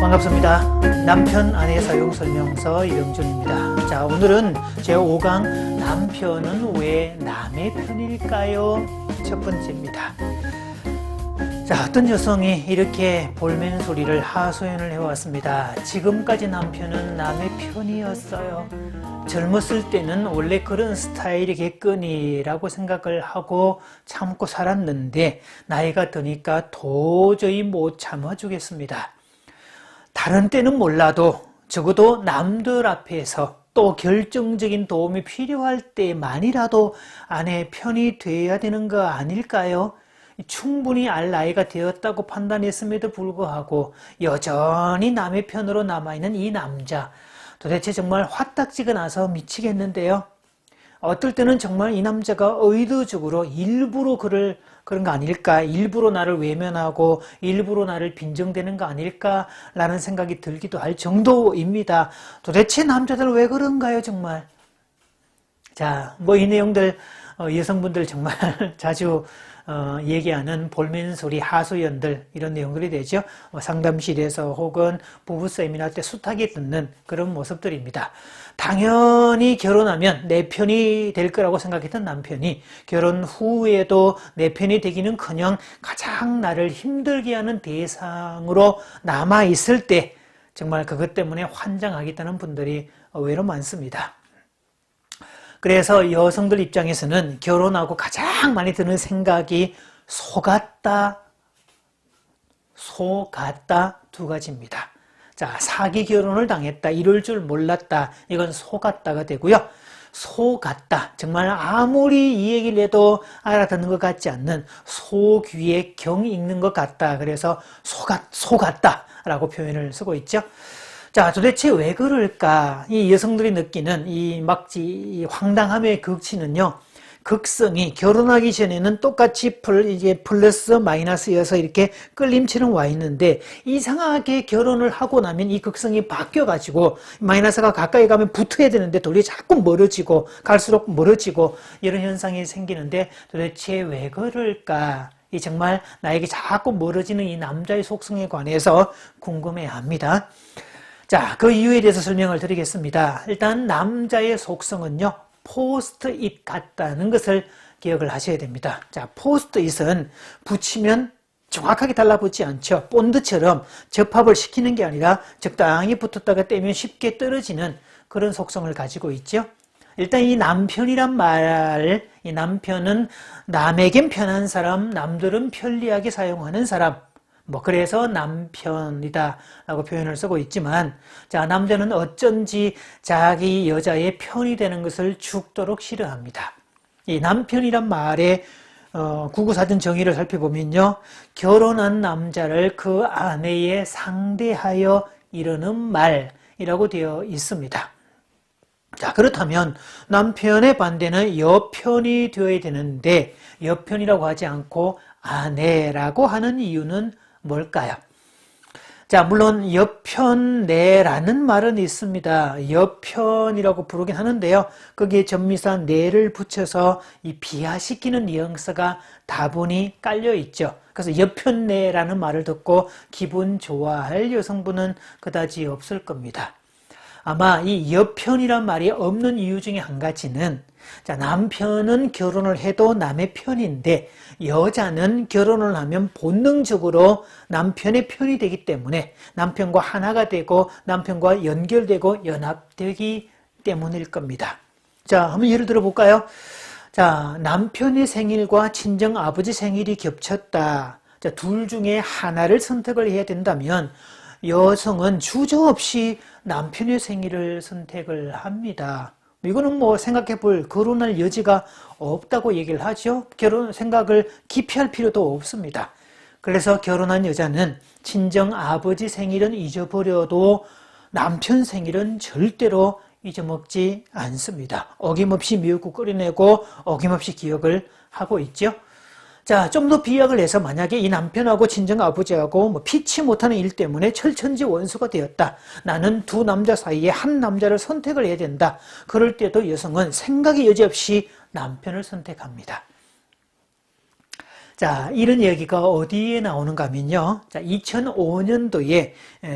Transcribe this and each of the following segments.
반갑습니다. 남편 아내 사용 설명서 이영준입니다. 자, 오늘은 제 5강 남편은 왜 남의 편일까요? 첫 번째입니다. 자, 어떤 여성이 이렇게 볼멘 소리를 하소연을 해왔습니다. 지금까지 남편은 남의 편이었어요. 젊었을 때는 원래 그런 스타일이겠거니라고 생각을 하고 참고 살았는데 나이가 드니까 도저히 못 참아주겠습니다. 다른 때는 몰라도 적어도 남들 앞에서 또 결정적인 도움이 필요할 때만이라도 아내 편이 돼야 되는 거 아닐까요? 충분히 알 나이가 되었다고 판단했음에도 불구하고 여전히 남의 편으로 남아있는 이 남자. 도대체 정말 화딱지가 나서 미치겠는데요. 어떨 때는 정말 이 남자가 의도적으로 일부러 그를 그런 거 아닐까? 일부러 나를 외면하고 일부러 나를 빈정대는 거 아닐까라는 생각이 들기도 할 정도입니다. 도대체 남자들 왜 그런가요, 정말? 자, 뭐 이 내용들 어, 여성분들 정말 자주 어, 얘기하는 볼멘 소리 하소연들 이런 내용들이 되죠. 어, 상담실에서 혹은 부부 세미나 때 숱하게 듣는 그런 모습들입니다. 당연히 결혼하면 내 편이 될 거라고 생각했던 남편이 결혼 후에도 내 편이 되기는 커녕 가장 나를 힘들게 하는 대상으로 남아 있을 때 정말 그것 때문에 환장하겠다는 분들이 의외로 많습니다. 그래서 여성들 입장에서는 결혼하고 가장 많이 드는 생각이 속았다, 속았다 두 가지입니다. 자, 사기 결혼을 당했다, 이럴 줄 몰랐다, 이건 속았다가 되고요. 속았다. 정말 아무리 이 얘기를 해도 알아듣는 것 같지 않는 소귀에 경 읽는 것 같다. 그래서 속았, 속았다. 라고 표현을 쓰고 있죠. 자, 도대체 왜 그럴까? 이 여성들이 느끼는 이 막지 이 황당함의 극치는요. 극성이 결혼하기 전에는 똑같이 플, 이게 플러스 마이너스여서 이렇게 끌림처럼 와 있는데 이상하게 결혼을 하고 나면 이 극성이 바뀌어 가지고 마이너스가 가까이 가면 붙어야 되는데 돌이 자꾸 멀어지고 갈수록 멀어지고 이런 현상이 생기는데 도대체 왜 그럴까? 이 정말 나에게 자꾸 멀어지는 이 남자의 속성에 관해서 궁금해 합니다. 자, 그 이유에 대해서 설명을 드리겠습니다. 일단 남자의 속성은요. 포스트 잇 같다는 것을 기억을 하셔야 됩니다. 자, 포스트 잇은 붙이면 정확하게 달라붙지 않죠. 본드처럼 접합을 시키는 게 아니라 적당히 붙었다가 떼면 쉽게 떨어지는 그런 속성을 가지고 있죠. 일단 이 남편이란 말, 이 남편은 남에겐 편한 사람, 남들은 편리하게 사용하는 사람, 뭐 그래서 남편이다라고 표현을 쓰고 있지만 자 남자는 어쩐지 자기 여자의 편이 되는 것을 죽도록 싫어합니다. 이 남편이란 말의 어, 구구사전 정의를 살펴보면요 결혼한 남자를 그 아내의 상대하여 이르는 말이라고 되어 있습니다. 자, 그렇다면 남편의 반대는 여편이 되어야 되는데 여편이라고 하지 않고 아내라고 하는 이유는 뭘까요? 자, 물론 여편내라는 말은 있습니다. 여편이라고 부르긴 하는데요. 거기에 전미사 내를 붙여서 이 비하시키는 뉘앙스가 다분히 깔려 있죠. 그래서 여편내라는 말을 듣고 기분 좋아할 여성분은 그다지 없을 겁니다. 아마 이 여편이란 말이 없는 이유 중에 한 가지는 자, 남편은 결혼을 해도 남의 편인데 여자는 결혼을 하면 본능적으로 남편의 편이 되기 때문에 남편과 하나가 되고 남편과 연결되고 연합되기 때문일 겁니다. 자, 한번 예를 들어 볼까요? 자, 남편의 생일과 친정 아버지 생일이 겹쳤다. 자, 둘 중에 하나를 선택을 해야 된다면 여성은 주저없이 남편의 생일을 선택을 합니다. 이거는 뭐 생각해 볼 거론할 여지가 없다고 얘기를 하죠. 결혼 생각을 기피할 필요도 없습니다. 그래서 결혼한 여자는 친정 아버지 생일은 잊어버려도 남편 생일은 절대로 잊어먹지 않습니다. 어김없이 미역국 끓여내고 어김없이 기억을 하고 있죠. 자, 좀 더 비약을 해서 만약에 이 남편하고 친정 아버지하고 뭐 피치 못하는 일 때문에 철천지 원수가 되었다. 나는 두 남자 사이에 한 남자를 선택을 해야 된다. 그럴 때도 여성은 생각의 여지 없이 남편을 선택합니다. 자, 이런 얘기가 어디에 나오는가 하면요. 자, 2005년도에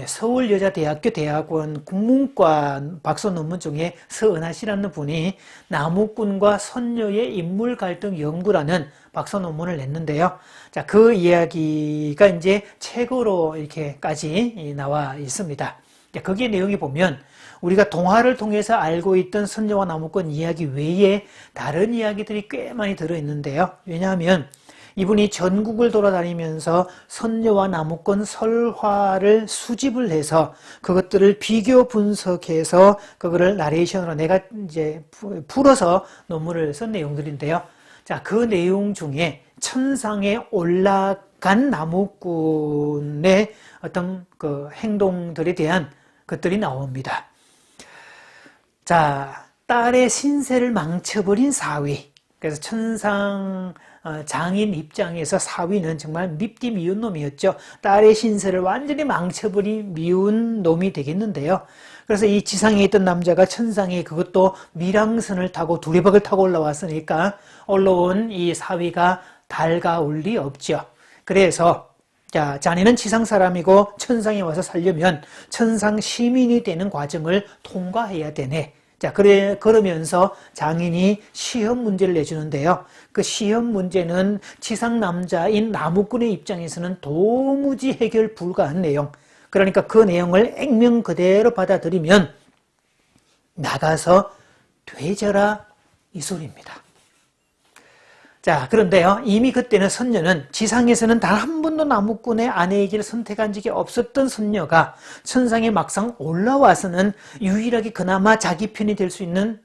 서울여자대학교 대학원 국문과 박사 논문 중에 서은하 씨라는 분이 나무꾼과 선녀의 인물 갈등 연구라는 박사 논문을 냈는데요. 자, 그 이야기가 이제 책으로 이렇게까지 나와 있습니다. 거기에 내용이 보면 우리가 동화를 통해서 알고 있던 선녀와 나무꾼 이야기 외에 다른 이야기들이 꽤 많이 들어있는데요. 왜냐하면 이분이 전국을 돌아다니면서 선녀와 나무꾼 설화를 수집을 해서 그것들을 비교 분석해서 그거를 나레이션으로 내가 이제 풀어서 논문을 쓴 내용들인데요. 자, 그 내용 중에 천상에 올라간 나무꾼의 어떤 그 행동들에 대한 것들이 나옵니다. 자, 딸의 신세를 망쳐버린 사위. 그래서 천상 어, 장인 입장에서 사위는 정말 밉디 미운 놈이었죠. 딸의 신세를 완전히 망쳐버린 미운 놈이 되겠는데요. 그래서 이 지상에 있던 남자가 천상에 그것도 미랑선을 타고 두레박을 타고 올라왔으니까 올라온 이 사위가 달가올 리 없죠. 그래서 자, 자네는 지상 사람이고 천상에 와서 살려면 천상 시민이 되는 과정을 통과해야 되네. 자, 그래, 그러면서 장인이 시험 문제를 내주는데요. 그 시험 문제는 지상 남자인 나무꾼의 입장에서는 도무지 해결 불가한 내용. 그러니까 그 내용을 액면 그대로 받아들이면 나가서 되져라 이 소리입니다. 자, 그런데요, 이미 그때는 선녀는 지상에서는 단 한 번도 나무꾼의 아내이기를 선택한 적이 없었던 선녀가 천상에 막상 올라와서는 유일하게 그나마 자기 편이 될 수 있는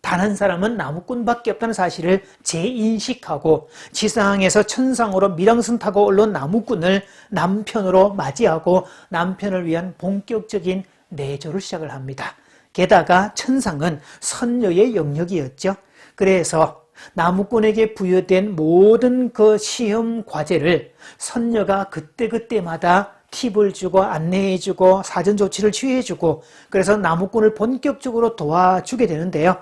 단 한 사람은 나무꾼밖에 없다는 사실을 재인식하고 지상에서 천상으로 미랑선 타고 올라온 나무꾼을 남편으로 맞이하고 남편을 위한 본격적인 내조를 시작을 합니다. 게다가 천상은 선녀의 영역이었죠. 그래서 나무꾼에게 부여된 모든 그 시험 과제를 선녀가 그때그때마다 팁을 주고 안내해주고 사전 조치를 취해주고 그래서 나무꾼을 본격적으로 도와주게 되는데요.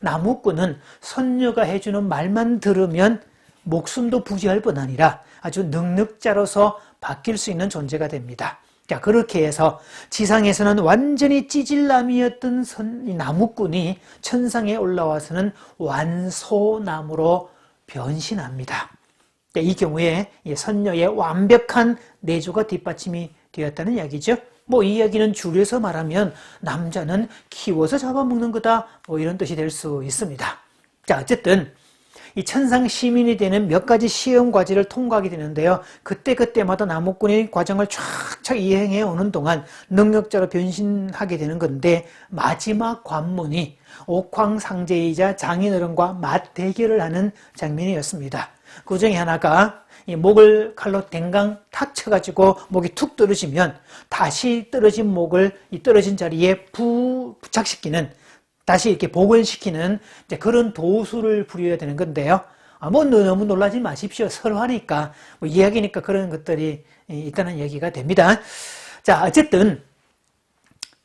나무꾼은 선녀가 해주는 말만 들으면 목숨도 부지할 뿐 아니라 아주 능력자로서 바뀔 수 있는 존재가 됩니다. 자, 그렇게 해서 지상에서는 완전히 찌질남이었던 선, 나무꾼이 천상에 올라와서는 완소나무로 변신합니다. 자, 이 경우에 선녀의 완벽한 내조가 뒷받침이 되었다는 이야기죠. 뭐 이 이야기는 줄여서 말하면 남자는 키워서 잡아먹는 거다. 뭐 이런 뜻이 될 수 있습니다. 자, 어쨌든 이 천상 시민이 되는 몇 가지 시험 과제를 통과하게 되는데요. 그때그때마다 나무꾼의 과정을 쫙쫙 이행해 오는 동안 능력자로 변신하게 되는 건데 마지막 관문이 옥황상제이자 장인어른과 맞대결을 하는 장면이었습니다. 그 중에 하나가 이 목을 칼로 댕강 탁 쳐가지고 목이 툭 떨어지면 다시 떨어진 목을 이 떨어진 자리에 부, 부착시키는 다시 이렇게 복원시키는 그런 도수를 부려야 되는 건데요. 아, 뭐 너무 놀라지 마십시오. 설화니까 뭐 이야기니까 그런 것들이 있다는 얘기가 됩니다. 자 어쨌든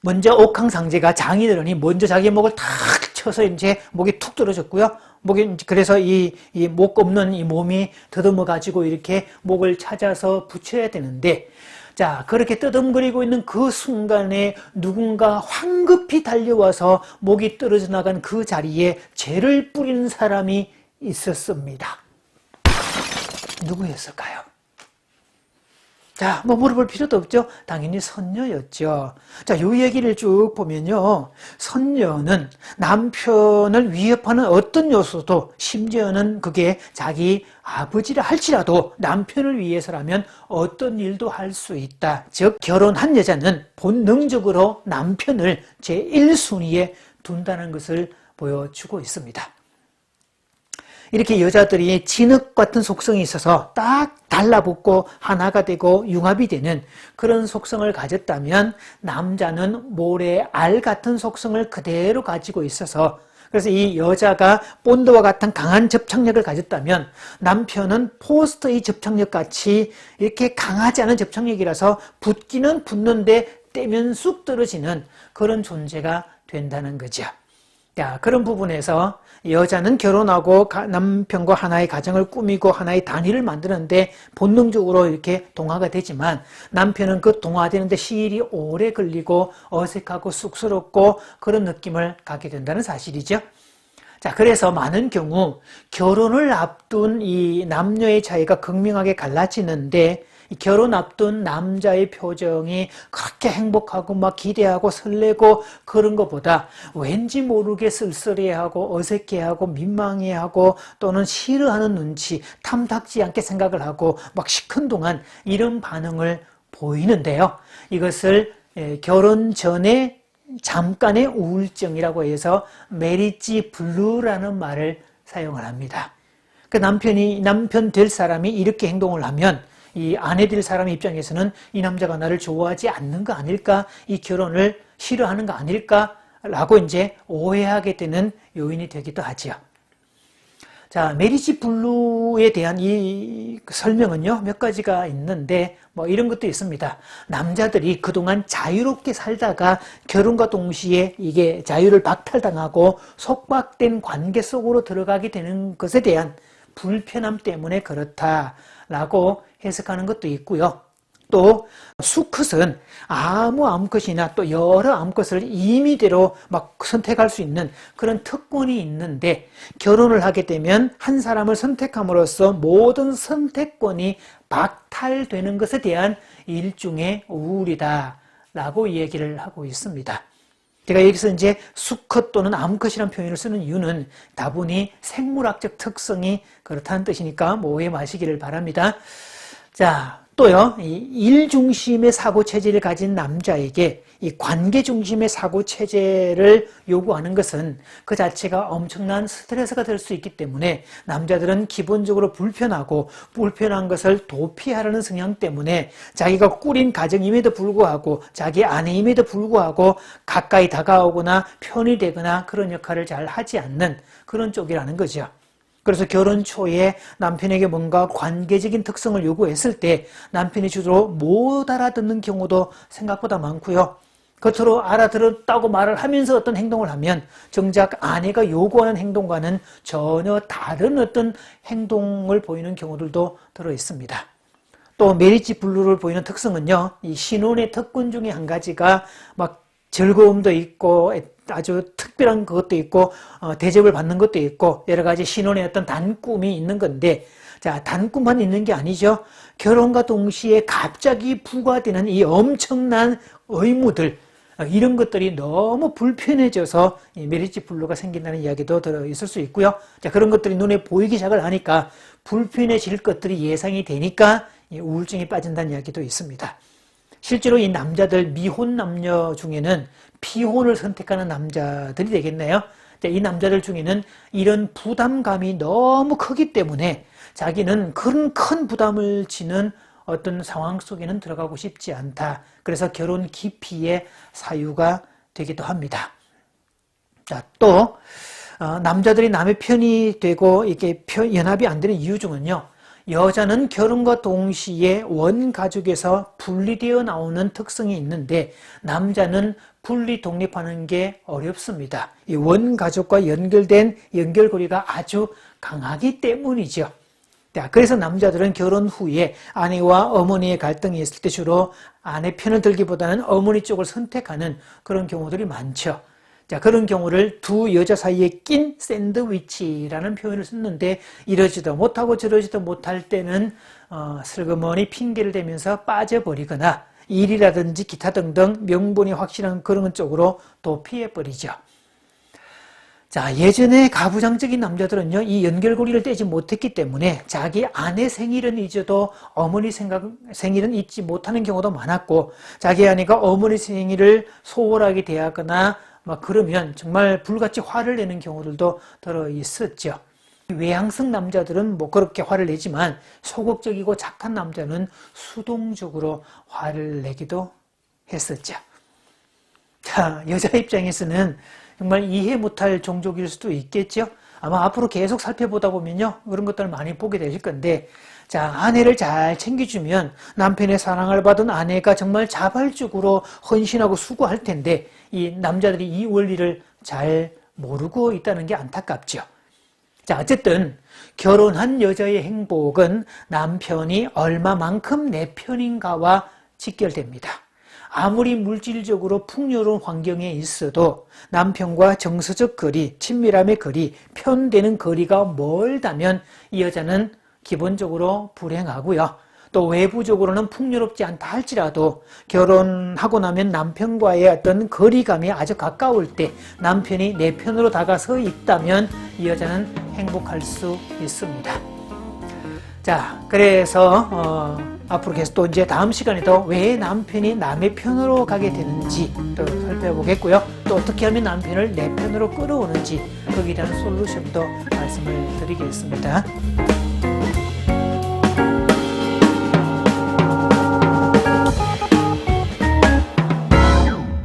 먼저 옥황상제가 장인어른이 먼저 자기 목을 탁 쳐서 이제 목이 툭 떨어졌고요. 목이 그래서 이 목 없는 이 몸이 더듬어 가지고 이렇게 목을 찾아서 붙여야 되는데 자, 그렇게 뜨듬거리고 있는 그 순간에 누군가 황급히 달려와서 목이 떨어져 나간 그 자리에 죄를 뿌리는 사람이 있었습니다. 누구였을까요? 자, 뭐 물어볼 필요도 없죠. 당연히 선녀였죠. 자, 요 얘기를 쭉 보면요. 선녀는 남편을 위협하는 어떤 요소도 심지어는 그게 자기 아버지라 할지라도 남편을 위해서라면 어떤 일도 할 수 있다. 즉, 결혼한 여자는 본능적으로 남편을 제1순위에 둔다는 것을 보여주고 있습니다. 이렇게 여자들이 진흙 같은 속성이 있어서 딱 달라붙고 하나가 되고 융합이 되는 그런 속성을 가졌다면 남자는 모래 알 같은 속성을 그대로 가지고 있어서 그래서 이 여자가 본드와 같은 강한 접착력을 가졌다면 남편은 포스트의 접착력 같이 이렇게 강하지 않은 접착력이라서 붙기는 붙는데 떼면 쑥 떨어지는 그런 존재가 된다는 거죠. 자, 그런 부분에서 여자는 결혼하고 가- 남편과 하나의 가정을 꾸미고 하나의 단위를 만드는데 본능적으로 이렇게 동화가 되지만 남편은 그 동화되는데 시일이 오래 걸리고 어색하고 쑥스럽고 그런 느낌을 갖게 된다는 사실이죠. 자, 그래서 많은 경우 결혼을 앞둔 이 남녀의 차이가 극명하게 갈라지는데 이 결혼 앞둔 남자의 표정이 그렇게 행복하고 막 기대하고 설레고 그런 것보다 왠지 모르게 쓸쓸해하고 어색해하고 민망해하고 또는 싫어하는 눈치, 탐탁지 않게 생각을 하고 막 시큰둥한 이런 반응을 보이는데요. 이것을 예, 결혼 전에 잠깐의 우울증이라고 해서 메리지 블루라는 말을 사용을 합니다. 그 남편이 남편 될 사람이 이렇게 행동을 하면 이 아내 될 사람 입장에서는 이 남자가 나를 좋아하지 않는 거 아닐까? 이 결혼을 싫어하는 거 아닐까? 라고 이제 오해하게 되는 요인이 되기도 하지요. 자, 메리지 블루에 대한 이 설명은요, 몇 가지가 있는데, 뭐 이런 것도 있습니다. 남자들이 그동안 자유롭게 살다가 결혼과 동시에 이게 자유를 박탈당하고 속박된 관계 속으로 들어가게 되는 것에 대한 불편함 때문에 그렇다 라고 해석하는 것도 있고요. 또 수컷은 아무 암컷이나 또 여러 암컷을 임의대로 막 선택할 수 있는 그런 특권이 있는데 결혼을 하게 되면 한 사람을 선택함으로써 모든 선택권이 박탈되는 것에 대한 일종의 우울이다 라고 얘기를 하고 있습니다. 제가 여기서 이제 수컷 또는 암컷이라는 표현을 쓰는 이유는 다분히 생물학적 특성이 그렇다는 뜻이니까 뭐 오해 마시기를 바랍니다. 자, 또요, 이일 중심의 사고 체제를 가진 남자에게 이 관계 중심의 사고 체제를 요구하는 것은 그 자체가 엄청난 스트레스가 될 수 있기 때문에 남자들은 기본적으로 불편하고 불편한 것을 도피하려는 성향 때문에 자기가 꾸린 가정임에도 불구하고 자기 아내임에도 불구하고 가까이 다가오거나 편이 되거나 그런 역할을 잘 하지 않는 그런 쪽이라는 거죠. 그래서 결혼 초에 남편에게 뭔가 관계적인 특성을 요구했을 때 남편이 주로 못 알아듣는 경우도 생각보다 많고요. 겉으로 알아들었다고 말을 하면서 어떤 행동을 하면 정작 아내가 요구하는 행동과는 전혀 다른 어떤 행동을 보이는 경우들도 들어 있습니다. 또 메리지 블루를 보이는 특성은요, 이 신혼의 특권 중에 한 가지가 막 즐거움도 있고 아주 특별한 것도 있고 어, 대접을 받는 것도 있고 여러 가지 신혼의 어떤 단꿈이 있는 건데 자 단꿈만 있는 게 아니죠 결혼과 동시에 갑자기 부과되는 이 엄청난 의무들 어, 이런 것들이 너무 불편해져서 이 메리지 블루가 생긴다는 이야기도 들어 있을 수 있고요 자 그런 것들이 눈에 보이기 시작을 하니까 불편해질 것들이 예상이 되니까 우울증이 빠진다는 이야기도 있습니다. 실제로 이 남자들 미혼 남녀 중에는 피혼을 선택하는 남자들이 되겠네요. 이 남자들 중에는 이런 부담감이 너무 크기 때문에 자기는 그런 큰 부담을 지는 어떤 상황 속에는 들어가고 싶지 않다. 그래서 결혼 기피의 사유가 되기도 합니다. 자, 또 어, 남자들이 남의 편이 되고 이게 연합이 안 되는 이유 중은요. 여자는 결혼과 동시에 원 가족에서 분리되어 나오는 특성이 있는데 남자는 분리 독립하는 게 어렵습니다. 이 원 가족과 연결된 연결고리가 아주 강하기 때문이죠. 그래서 남자들은 결혼 후에 아내와 어머니의 갈등이 있을 때 주로 아내 편을 들기보다는 어머니 쪽을 선택하는 그런 경우들이 많죠. 자, 그런 경우를 두 여자 사이에 낀 샌드위치라는 표현을 썼는데 이러지도 못하고 저러지도 못할 때는 어, 슬그머니 핑계를 대면서 빠져버리거나 일이라든지 기타 등등 명분이 확실한 그런 쪽으로 또 피해버리죠. 자, 예전에 가부장적인 남자들은요, 이 연결고리를 떼지 못했기 때문에 자기 아내 생일은 잊어도 어머니 생각, 생일은 잊지 못하는 경우도 많았고, 자기 아내가 어머니 생일을 소홀하게 대하거나 막 그러면 정말 불같이 화를 내는 경우들도 들어 있었죠. 외향성 남자들은 뭐 그렇게 화를 내지만 소극적이고 착한 남자는 수동적으로 화를 내기도 했었죠. 자, 여자 입장에서는 정말 이해 못할 종족일 수도 있겠죠. 아마 앞으로 계속 살펴보다 보면요. 그런 것들을 많이 보게 되실 건데, 자, 아내를 잘 챙겨주면 남편의 사랑을 받은 아내가 정말 자발적으로 헌신하고 수고할 텐데, 이 남자들이 이 원리를 잘 모르고 있다는 게 안타깝죠. 자, 어쨌든 결혼한 여자의 행복은 남편이 얼마만큼 내 편인가와 직결됩니다. 아무리 물질적으로 풍요로운 환경에 있어도 남편과 정서적 거리, 친밀함의 거리, 편되는 거리가 멀다면 이 여자는 기본적으로 불행하고요. 또 외부적으로는 풍요롭지 않다 할지라도 결혼하고 나면 남편과의 어떤 거리감이 아주 가까울 때 남편이 내 편으로 다가서 있다면 이 여자는 행복할 수 있습니다. 자, 그래서 어, 앞으로 계속 또 이제 다음 시간에도 왜 남편이 남의 편으로 가게 되는지 또 살펴보겠고요. 또 어떻게 하면 남편을 내 편으로 끌어오는지 거기에 대한 솔루션도 말씀을 드리겠습니다.